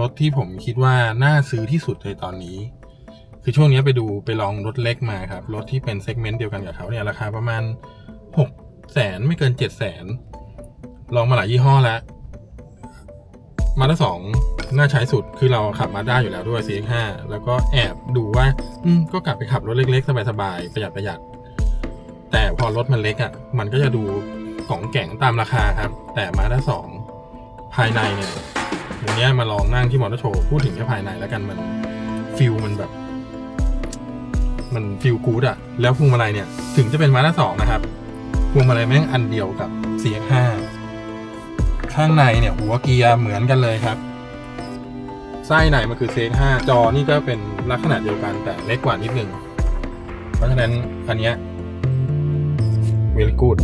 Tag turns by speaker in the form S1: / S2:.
S1: รถที่ผมคิดว่าน่าซื้อที่สุดในตอนนี้ คือช่วงนี้ไปดูไปลองรถเล็กมาครับ รถที่เป็นเซกเมนต์เดียวกันกับเขาเนี่ยราคาประมาณหกแสนไม่เกินเจ็ดแสนลองมาหลายยี่ห้อแล้วมาด้าสองน่าใช้สุดคือเราขับมาได้อยู่แล้วด้วย CX5 แล้วก็แอบดูว่าอืมก็กลับไปขับรถเล็ก ๆ สบายๆประหยัดประหยัด แต่พอรถมันเล็กอะ่ะ มันก็จะดูของแก่งตามราคาครับ แต่มาด้าสองภายในเนี่ย วันนี้มาลองนั่งที่มอเตอร์โชว์พูดถึงแค่ภายในแล้วกันมันฟิลมันแบบ มันฟิลกู๊ดอะแล้วพวงมาลัยเนี่ย ถึงจะเป็นมาด้าสองนะครับพวงมาลัยแม่งอันเดียวกับ CX5 ข้างในเนี่ย หัวเกียร์เหมือนกันเลยครับไส้ในมันคือ CX5 จอนี่ก็เป็นลักษณะเดียวกันแต่เล็กกว่านิดนึง เพราะฉะนั้นอันเนี้ย very good